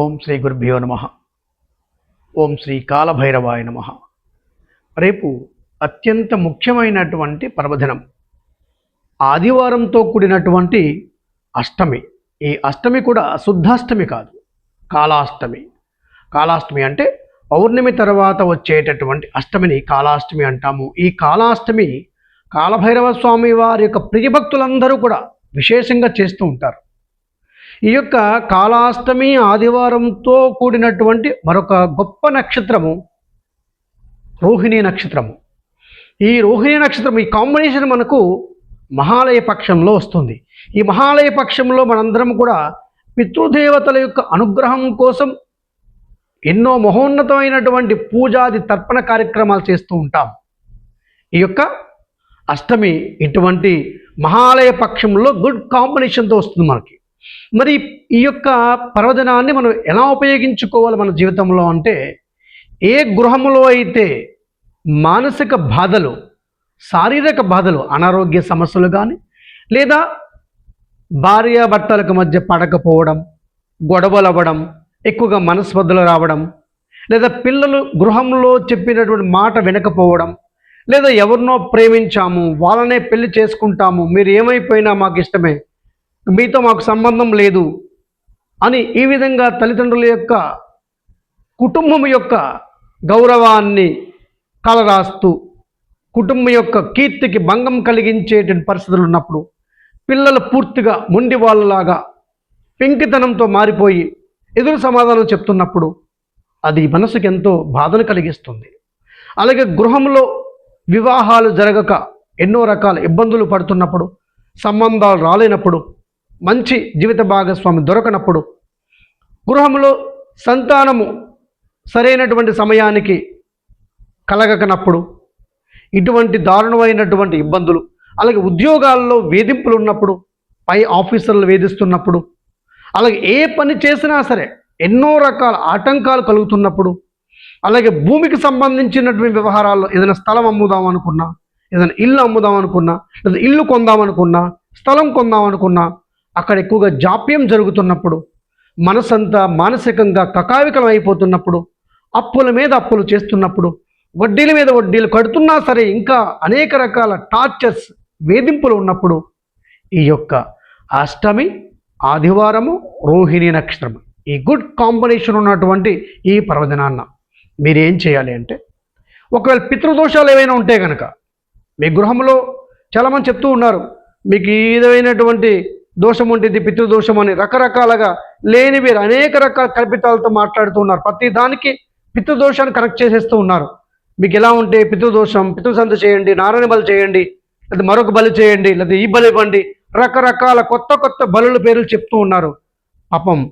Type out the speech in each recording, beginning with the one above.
ఓం శ్రీ గురుభ్యో నమ. ఓం శ్రీ కాలభైరవాయ నమ. రేపు అత్యంత ముఖ్యమైనటువంటి పర్వదినం. ఆదివారంతో కూడినటువంటి అష్టమి. ఈ అష్టమి కూడా శుద్ధాష్టమి కాదు కాలాష్టమి. కాలాష్టమి అంటే పౌర్ణమి తర్వాత వచ్చేటటువంటి అష్టమిని కాలాష్టమి అంటాము. ఈ కాలాష్టమి కాలభైరవ స్వామి వారి యొక్క ప్రియభక్తులందరూ కూడా విశేషంగా చేస్తూ ఉంటారు. ఈ యొక్క కాళాష్టమి ఆదివారంతో కూడినటువంటి మరొక గొప్ప నక్షత్రము రోహిణి నక్షత్రము. ఈ రోహిణి నక్షత్రం ఈ కాంబినేషన్ మనకు మహాలయ పక్షంలో వస్తుంది. ఈ మహాలయ పక్షంలో మనందరం కూడా పితృదేవతల యొక్క అనుగ్రహం కోసం ఎన్నో మహోన్నతమైనటువంటి పూజాది తర్పణ కార్యక్రమాలు చేస్తూ ఉంటాం. ఈ యొక్క అష్టమి ఇటువంటి మహాలయ పక్షంలో గుడ్ కాంబినేషన్తో వస్తుంది మనకి. మరి ఈ యొక్క పర్వదినాన్ని మనం ఎలా ఉపయోగించుకోవాలి మన జీవితంలో అంటే ఏ గృహములో అయితే మానసిక బాధలు శారీరక బాధలు అనారోగ్య సమస్యలు కానీ లేదా భార్య భర్తలకు మధ్య పడకపోవడం గొడవలు అవ్వడం ఎక్కువగా మనస్పర్ధలు రావడం లేదా పిల్లలు గృహంలో చెప్పినటువంటి మాట వినకపోవడం లేదా ఎవరినో ప్రేమించాము వాళ్ళనే పెళ్ళి చేసుకుంటాము మీరు ఏమైపోయినా మాకు ఇష్టమే మీతో మాకు సంబంధం లేదు అని ఈ విధంగా తల్లిదండ్రుల యొక్క కుటుంబం యొక్క గౌరవాన్ని కలరాస్తూ కుటుంబం యొక్క కీర్తికి భంగం కలిగించేటువంటి పరిస్థితులు ఉన్నప్పుడు పిల్లలు పూర్తిగా మొండి వాళ్ళలాగా పెంకితనంతో మారిపోయి ఎదురు సమాధానం చెప్తున్నప్పుడు అది మనసుకు ఎంతో బాధను కలిగిస్తుంది. అలాగే గృహంలో వివాహాలు జరగక ఎన్నో రకాల ఇబ్బందులు పడుతున్నప్పుడు సంబంధాలు రాలేనప్పుడు మంచి జీవిత భాగస్వామి దొరకనప్పుడు గృహంలో సంతానము సరైనటువంటి సమయానికి కలగకనప్పుడు ఇటువంటి దారుణమైనటువంటి ఇబ్బందులు అలాగే ఉద్యోగాల్లో వేధింపులు ఉన్నప్పుడు పై ఆఫీసర్లు వేధిస్తున్నప్పుడు అలాగే ఏ పని చేసినా సరే ఎన్నో రకాల ఆటంకాలు కలుగుతున్నప్పుడు అలాగే భూమికి సంబంధించినటువంటి వ్యవహారాల్లో ఏదైనా స్థలం అమ్ముదాం అనుకున్నా ఏదైనా ఇల్లు అమ్ముదాం అనుకున్నా లేదా ఇల్లు కొందాం అనుకున్నా స్థలం కొందాం అనుకున్నా అక్కడ ఎక్కువగా జాప్యం జరుగుతున్నప్పుడు మనసంతా మానసికంగా కకావికలం అయిపోతున్నప్పుడు అప్పుల మీద అప్పులు చేస్తున్నప్పుడు వడ్డీల మీద వడ్డీలు కడుతున్నా సరే ఇంకా అనేక రకాల టార్చర్స్ వేధింపులు ఉన్నప్పుడు ఈ యొక్క అష్టమి ఆదివారము రోహిణి నక్షత్రము. ఈ గుడ్ కాంబినేషన్ ఉన్నటువంటి ఈ పర్వదినాన్న. మీరు ఏం చేయాలి అంటే ఒకవేళ పితృదోషాలు ఏమైనా ఉంటే కనుక మీ గృహంలో చాలామంది చెప్తూ ఉన్నారు మీకు ఈ విధమైనటువంటి దోషం ఉంటుంది పితృదోషం అని రకరకాలుగా లేని వీరు అనేక రకాల కల్పితాలతో మాట్లాడుతూ ఉన్నారు. ప్రతి దానికి పితృదోషాన్ని కనెక్ట్ చేసేస్తూ ఉన్నారు. మీకు ఎలా ఉంటే పితృదోషం పితృసంత చేయండి నారాయణ బలి చేయండి లేదా మరొక బలి చేయండి లేదా ఈ బలి ఇవ్వండి రకరకాల కొత్త కొత్త బలుల పేర్లు చెప్తూ ఉన్నారు. పాపం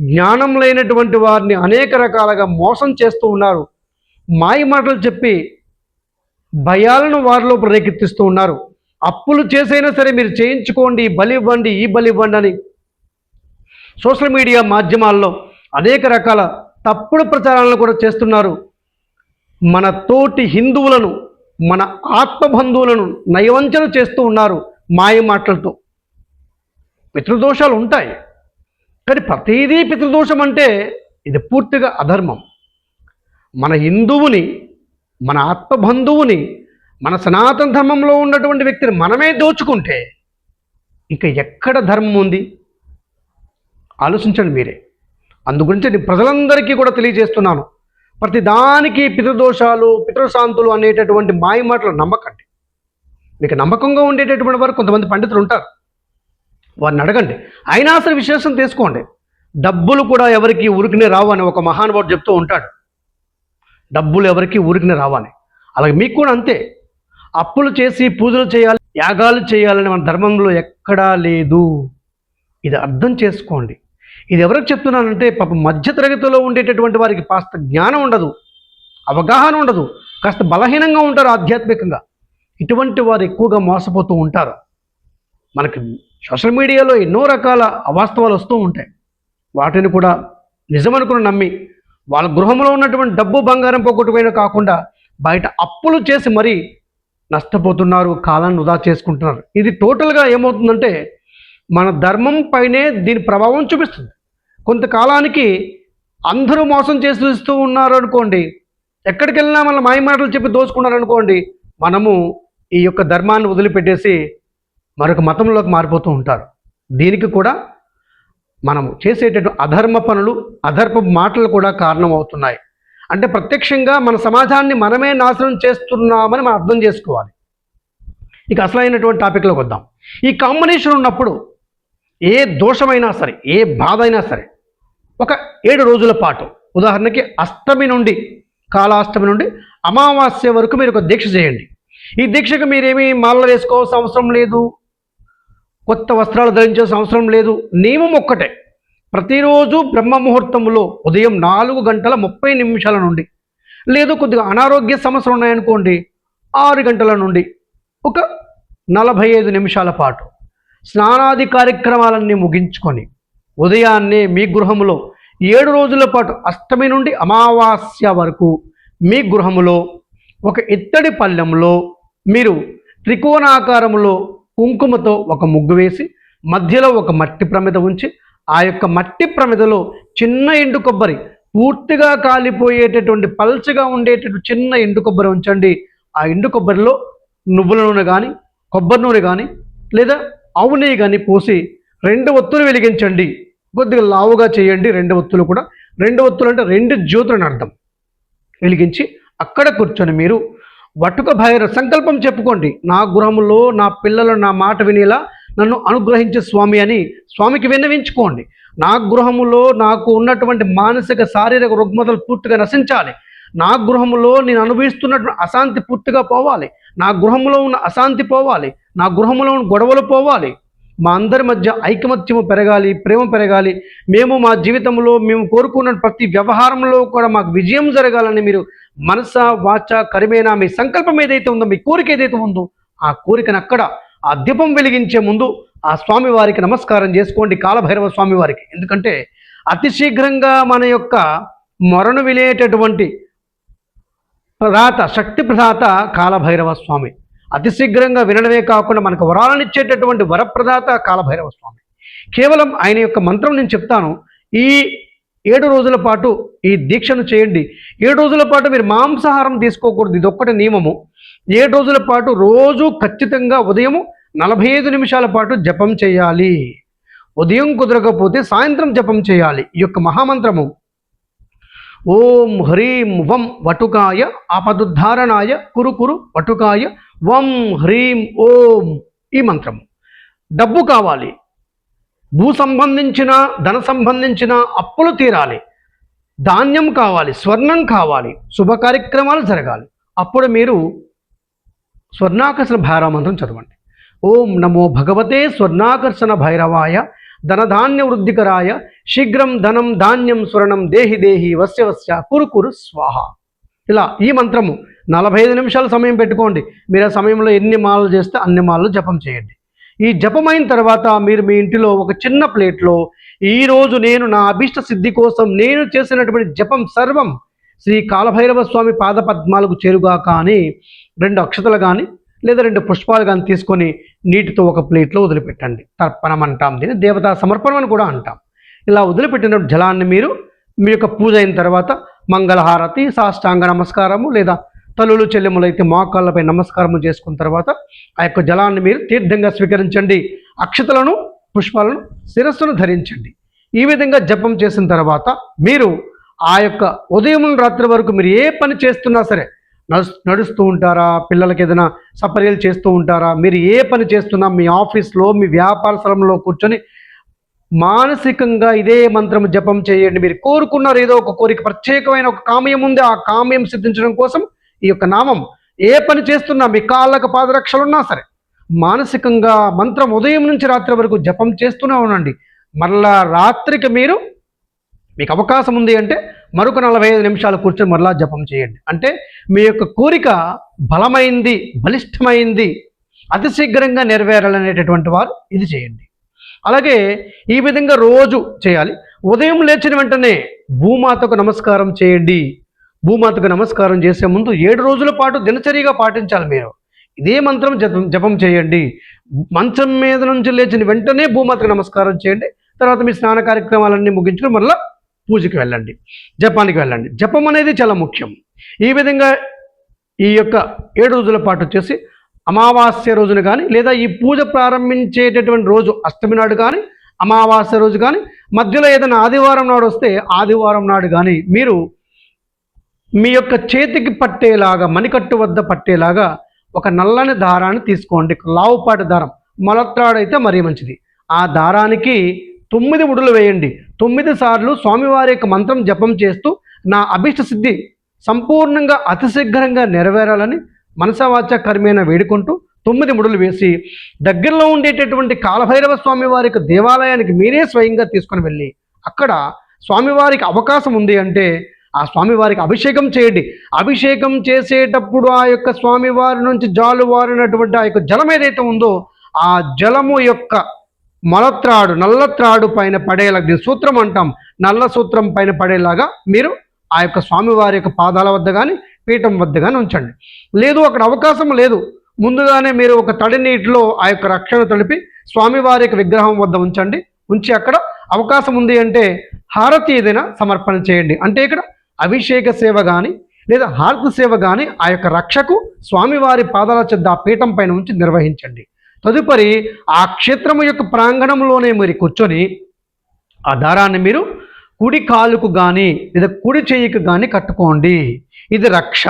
జ్ఞానం లేనటువంటి వారిని అనేక రకాలుగా మోసం చేస్తూ ఉన్నారు. మాయ మాటలు చెప్పి భయాలను వారిలో రేకెత్తిస్తూ ఉన్నారు. అప్పులు చేసైనా సరే మీరు చేయించుకోండి బలి ఇవ్వండి ఈ బలి ఇవ్వండి అని సోషల్ మీడియా మాధ్యమాల్లో అనేక రకాల తప్పుడు ప్రచారాలను కూడా చేస్తున్నారు. మన తోటి హిందువులను మన ఆత్మబంధువులను నయవంచన చేస్తూ ఉన్నారు మాయ మాటలతో. పితృదోషాలు ఉంటాయి. కానీ ప్రతిదీ పితృదోషం అంటే ఇది పూర్తిగా అధర్మం. మన హిందువుని మన ఆత్మబంధువుని మన సనాతన ధర్మంలో ఉన్నటువంటి వ్యక్తిని మనమే దోచుకుంటే ఇంకా ఎక్కడ ధర్మం ఉంది? ఆలోచించండి మీరే. అందుగురించి నేను ప్రజలందరికీ కూడా తెలియజేస్తున్నాను. ప్రతి దానికి పితృదోషాలు పితృశాంతులు అనేటటువంటి మాయ మాటలు నమ్మకండి. మీకు నమ్మకంగా ఉండేటటువంటి వారు కొంతమంది పండితులు ఉంటారు. వారిని అడగండి. అయినా అసలు విశేషం తీసుకోండి డబ్బులు కూడా ఎవరికి ఉరికినే రావని ఒక మహానుభావుడు చెప్తూ ఉంటాడు. డబ్బులు ఎవరికి ఉరికినే రావని అలాగే మీకు కూడా అంతే. అప్పులు చేసి పూజలు చేయాలి యాగాలు చేయాలని మన ధర్మంలో ఎక్కడా లేదు. ఇది అర్థం చేసుకోండి. ఇది ఎవరికి చెప్తున్నానంటే పాపం మధ్యతరగతిలో ఉండేటటువంటి వారికి కాస్త జ్ఞానం ఉండదు అవగాహన ఉండదు కాస్త బలహీనంగా ఉంటారు ఆధ్యాత్మికంగా. ఇటువంటి వారు ఎక్కువగా మోసపోతూ ఉంటారు. మనకి సోషల్ మీడియాలో ఎన్నో రకాల అవాస్తవాలు వస్తూ ఉంటాయి. వాటిని కూడా నిజమనుకుని నమ్మి వాళ్ళ గృహంలో ఉన్నటువంటి డబ్బు బంగారం పోగొట్టుపోయినా కాకుండా బయట అప్పులు చేసి మరీ నష్టపోతున్నారు కాలాన్ని వృధా చేసుకుంటున్నారు. ఇది టోటల్గా ఏమవుతుందంటే మన ధర్మం పైనే దీని ప్రభావం చూపిస్తుంది. కొంతకాలానికి అందరూ మోసం చేస్తూ ఉన్నారు అనుకోండి ఎక్కడికి వెళ్ళినా మన మాయమాటలు చెప్పి దోచుకున్నారు అనుకోండి మనము ఈ యొక్క ధర్మాన్ని వదిలిపెట్టేసి మరొక మతంలోకి మారిపోతూ ఉంటారు. దీనికి కూడా మనము చేసేటటువంటి అధర్మ పనులు అధర్మ మాటలు కూడా కారణం అవుతున్నాయి అంటే ప్రత్యక్షంగా మన సమాజాన్ని మనమే నాశనం చేస్తున్నామని మనం అర్థం చేసుకోవాలి. ఇక అసలైనటువంటి టాపిక్లోకి వద్దాం. ఈ కాంబినేషన్ ఉన్నప్పుడు ఏ దోషమైనా సరే ఏ బాధ అయినా సరే ఒక ఏడు రోజుల పాటు ఉదాహరణకి అష్టమి నుండి కాలాష్టమి నుండి అమావాస్య వరకు మీరు ఒక దీక్ష చేయండి. ఈ దీక్షకు మీరేమీ మాలలు వేసుకోవాల్సిన అవసరం లేదు కొత్త వస్త్రాలు ధరించాల్సిన అవసరం లేదు నియమం ఒక్కటే. ప్రతిరోజు బ్రహ్మ ముహూర్తంలో ఉదయం నాలుగు గంటల ముప్పై నిమిషాల నుండి లేదు కొద్దిగా అనారోగ్య సమస్యలు ఉన్నాయనుకోండి ఆరు గంటల నుండి ఒక నలభై ఐదు నిమిషాల పాటు స్నానాది కార్యక్రమాలన్నీ ముగించుకొని ఉదయాన్నే మీ గృహములో ఏడు రోజుల పాటు అష్టమి నుండి అమావాస్య వరకు మీ గృహములో ఒక ఇత్తడి పళ్ళెంలో మీరు త్రికోణాకారంలో కుంకుమతో ఒక ముగ్గు వేసి మధ్యలో ఒక మట్టి ప్రమిద ఉంచి ఆ యొక్క మట్టి ప్రమిదలో చిన్న ఎండు కొబ్బరి పూర్తిగా కాలిపోయేటటువంటి పల్చగా ఉండేటటువంటి చిన్న ఎండు కొబ్బరి ఉంచండి. ఆ ఎండు కొబ్బరిలో నువ్వుల నూనె కానీ కొబ్బరి నూనె కానీ లేదా ఆవు నెయ్యి కానీ పోసి రెండు ఒత్తులు వెలిగించండి. కొద్దిగా లావుగా చేయండి రెండు ఒత్తులు కూడా. రెండు ఒత్తులు అంటే రెండు జ్యోతులను అర్థం. వెలిగించి అక్కడ కూర్చొని మీరు వటుక భైర సంకల్పం చెప్పుకోండి. నా గృహములో నా పిల్లలు నా మాట వినేలా నన్ను అనుగ్రహించే స్వామి అని స్వామికి విన్నవించుకోండి. నా గృహములో నాకు ఉన్నటువంటి మానసిక శారీరక రుగ్మతలు పూర్తిగా నశించాలి. నా గృహములో నేను అనుభవిస్తున్నటువంటి అశాంతి పూర్తిగా పోవాలి. నా గృహంలో ఉన్న అశాంతి పోవాలి. నా గృహంలో ఉన్న గొడవలు పోవాలి. మా అందరి మధ్య ఐకమత్యము పెరగాలి ప్రేమ పెరగాలి. మేము మా జీవితంలో మేము కోరుకున్న ప్రతి వ్యవహారంలో కూడా మాకు విజయం జరగాలని మీరు మనస వాచ కరిమేనా మీ సంకల్పం ఏదైతే ఉందో మీ కోరిక ఏదైతే ఉందో ఆ కోరికను అక్కడ ఆ దీపం వెలిగించే ముందు ఆ స్వామి వారికి నమస్కారం చేసుకోండి కాలభైరవ స్వామి వారికి ఎందుకంటే అతి శీఘ్రంగా మన యొక్క మొరను వినేటటువంటి ప్రదాత శక్తి ప్రదాత కాలభైరవ స్వామి. అతి శీఘ్రంగా వినడమే కాకుండా మనకు వరాలనిచ్చేటటువంటి వరప్రదాత కాలభైరవ స్వామి. కేవలం ఆయన యొక్క మంత్రం నేను చెప్తాను. ఈ ఏడు రోజుల పాటు ఈ దీక్షను చేయండి. ఏడు రోజుల పాటు మీరు మాంసాహారం తీసుకోకూడదు. ఇది ఒక్కటి నియమము. ఏడు రోజుల పాటు రోజు ఖచ్చితంగా ఉదయము నలభై ఐదు నిమిషాల పాటు జపం చేయాలి. ఉదయం కుదరకపోతే సాయంత్రం జపం చేయాలి. ఈ యొక్క మహామంత్రము. ఓం హ్రీం వం వటుకాయ ఆపదుద్ధారణాయ కురు కురు వటుకాయ. వం హ్రీం ఓం ఈ మంత్రం డబ్బు కావాలి. భూ సంబంధించిన ధన సంబంధించిన అప్పులు తీరాలి. ధాన్యం కావాలి స్వర్ణం కావాలి శుభ కార్యక్రమాలు జరగాలి. అప్పుడు మీరు స్వర్ణాకర్షణ భైరవ మంత్రం చదవండి. ఓం నమో భగవతే స్వర్ణాకర్షణ భైరవాయ ధనధాన్య వృద్ధికరాయ శీఘ్రం ధనం ధాన్యం స్వర్ణం దేహి దేహి వస్య వస్య కురు కురు స్వాహ. ఇలా ఈ మంత్రము నలభై ఐదు నిమిషాల సమయం పెట్టుకోండి. మీరు ఆ సమయంలో ఎన్ని మాలలు చేస్తే అన్ని మాలలు జపం చేయండి. ఈ జపమైన తర్వాత మీరు మీ ఇంటిలో ఒక చిన్న ప్లేట్లో ఈరోజు నేను నా అభిష్ట సిద్ధి కోసం నేను చేసినటువంటి జపం సర్వం శ్రీ కాలభైరవ స్వామి పాదపద్మాలకు చేరుగా కానీ రెండు అక్షతలు కానీ లేదా రెండు పుష్పాలు కానీ తీసుకొని నీటితో ఒక ప్లేట్లో వదిలిపెట్టండి. తర్పణం అంటాం దీన్ని దేవతా సమర్పణం అని కూడా అంటాం. ఇలా వదిలిపెట్టిన జలాన్ని మీరు మీ యొక్క పూజ అయిన తర్వాత మంగళహారతి సాష్టాంగ నమస్కారము లేదా తల్లులు చెల్లెములు అయితే మోకాళ్ళపై నమస్కారం చేసుకున్న తర్వాత ఆ యొక్క జలాన్ని మీరు తీర్థంగా స్వీకరించండి. అక్షతలను పుష్పాలను శిరస్సును ధరించండి. ఈ విధంగా జపం చేసిన తర్వాత మీరు ఆ యొక్క ఉదయం రాత్రి వరకు మీరు ఏ పని చేస్తున్నా సరే నడుస్ నడుస్తూ ఉంటారా? పిల్లలకి ఏదైనా సపర్యలు చేస్తూ ఉంటారా? మీరు ఏ పని చేస్తున్నా మీ ఆఫీస్లో మీ వ్యాపార స్థలంలో కూర్చొని మానసికంగా ఇదే మంత్రం జపం చేయండి. మీరు కోరుకున్నారు ఏదో ఒక కోరిక ప్రత్యేకమైన ఒక కామ్యం ఉంది. ఆ కామ్యం సిద్ధించడం కోసం ఈ యొక్క నామం ఏ పని చేస్తున్నా మీ కాళ్ళకు పాదరక్షలు ఉన్నా సరే మానసికంగా మంత్రం ఉదయం నుంచి రాత్రి వరకు జపం చేస్తూనే ఉండండి. మరలా రాత్రికి మీరు మీకు అవకాశం ఉంది అంటే మరొక నలభై ఐదు నిమిషాలు కూర్చొని మరలా జపం చేయండి. అంటే మీ యొక్క కోరిక బలమైంది బలిష్టమైంది అతి శీఘ్రంగా నెరవేరాలనేటటువంటి వారు ఇది చేయండి. అలాగే ఈ విధంగా రోజు చేయాలి. ఉదయం లేచిన వెంటనే భూమాతకు నమస్కారం చేయండి. భూమాతకు నమస్కారం చేసే ముందు ఏడు రోజుల పాటు దినచర్యగా పాటించాలి మీరు. ఇదే మంత్రం జపం జపం చేయండి. మంచం మీద నుంచి లేచిన వెంటనే భూమాతకు నమస్కారం చేయండి. తర్వాత మీ స్నాన కార్యక్రమాలన్నీ ముగించుకుని మళ్ళీ పూజకి వెళ్ళండి. జపానికి వెళ్ళండి. జపం అనేది చాలా ముఖ్యం. ఈ విధంగా ఈ యొక్క ఏడు రోజుల పాటు వచ్చేసి అమావాస్య రోజున కానీ లేదా ఈ పూజ ప్రారంభించేటటువంటి రోజు అష్టమి నాడు కానీ అమావాస్య రోజు కానీ మధ్యలో ఏదైనా ఆదివారం నాడు వస్తే ఆదివారం నాడు కానీ మీరు మీ యొక్క చేతికి పట్టేలాగా మణికట్టు వద్ద పట్టేలాగా ఒక నల్లని దారాన్ని తీసుకోండి. లావుపాటి దారం. మొలత్రాడైతే మరీ మంచిది. ఆ దారానికి తొమ్మిది ఉడులు వేయండి. తొమ్మిది సార్లు స్వామివారి యొక్క మంత్రం జపం చేస్తూ నా అభిష్ట సిద్ధి సంపూర్ణంగా అతి శీఘ్రంగా నెరవేరాలని మనసవాచ కర్మేన వేడుకుంటూ తొమ్మిది ముడులు వేసి దగ్గరలో ఉండేటటువంటి కాలభైరవ స్వామివారి యొక్క దేవాలయానికి మీరే స్వయంగా తీసుకొని వెళ్ళి అక్కడ స్వామివారికి అవకాశం ఉంది అంటే ఆ స్వామివారికి అభిషేకం చేయండి. అభిషేకం చేసేటప్పుడు ఆ యొక్క స్వామివారి నుంచి జాలువారినటువంటి ఆ యొక్క జలం ఏదైతే ఉందో ఆ జలము యొక్క మలత్రాడు నల్లత్రాడు పైన పడేలా దీని సూత్రం అంటాం. నల్ల సూత్రం పైన పడేలాగా మీరు ఆ యొక్క స్వామివారి యొక్క పాదాల వద్ద కానీ పీఠం వద్ద కానీ ఉంచండి. లేదు అక్కడ అవకాశం లేదు. ముందుగానే మీరు ఒక తడి నీటిలో ఆ యొక్క రక్షణ తడిపి స్వామివారి యొక్క విగ్రహం వద్ద ఉంచండి. ఉంచి అక్కడ అవకాశం ఉంది అంటే హారతి ఏదైనా సమర్పణ చేయండి. అంటే ఇక్కడ అభిషేక సేవ కానీ లేదా హారతి సేవ కానీ ఆ యొక్క రక్షకు స్వామివారి పాదాల చెద్ద ఆ పీఠం పైన ఉంచి నిర్వహించండి. తదుపరి ఆ క్షేత్రము యొక్క ప్రాంగణంలోనే మీరు కూర్చొని ఆ దారాన్ని మీరు కుడి కాలుకు కానీ లేదా కుడి చేయికి కానీ కట్టుకోండి. ఇది రక్ష.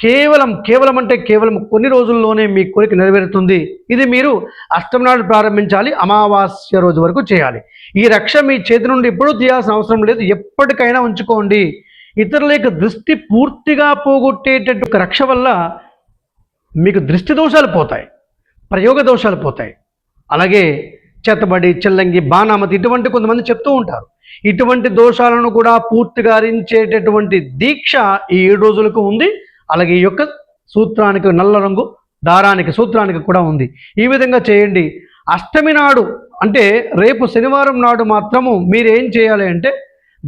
కేవలం కేవలం అంటే కేవలం కొన్ని రోజుల్లోనే మీ కోరిక నెరవేరుతుంది. ఇది మీరు అష్టమి నాడు ప్రారంభించాలి అమావాస్య రోజు వరకు చేయాలి. ఈ రక్ష మీ చేతి నుండి ఎప్పుడూ తీయాల్సిన అవసరం లేదు. ఎప్పటికైనా ఉంచుకోండి. ఇతరుల యొక్క దృష్టి పూర్తిగా పోగొట్టేటట్టు ఒక రక్ష వల్ల మీకు దృష్టి దోషాలు పోతాయి ప్రయోగ దోషాలు పోతాయి. అలాగే చేతబడి చెల్లంగి బాణామతి ఇటువంటి కొంతమంది చెప్తూ ఉంటారు. ఇటువంటి దోషాలను కూడా పూర్తిగా హరించేటటువంటి దీక్ష ఈ ఏడు రోజులకు ఉంది. అలాగే ఈ యొక్క సూత్రానికి నల్ల రంగు దారానికి సూత్రానికి కూడా ఉంది. ఈ విధంగా చేయండి. అష్టమి నాడు అంటే రేపు శనివారం నాడు మాత్రము మీరు ఏం చేయాలి అంటే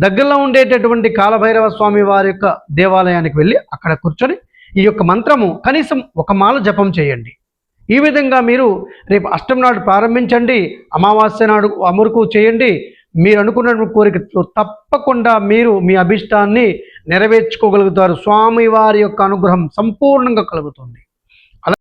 దగ్గరలో ఉండేటటువంటి కాలభైరవ స్వామి వారి యొక్క దేవాలయానికి వెళ్ళి అక్కడ కూర్చొని ఈ యొక్క మంత్రము కనీసం ఒక మాల జపం చేయండి. ఈ విధంగా మీరు రేపు అష్టం నాడు ప్రారంభించండి అమావాస్య నాడు అమరుకు చేయండి. మీరు అనుకున్న కోరిక తప్పకుండా మీరు మీ అభిష్టాన్ని నెరవేర్చుకోగలుగుతారు. స్వామి వారి యొక్క అనుగ్రహం సంపూర్ణంగా కలుగుతుంది.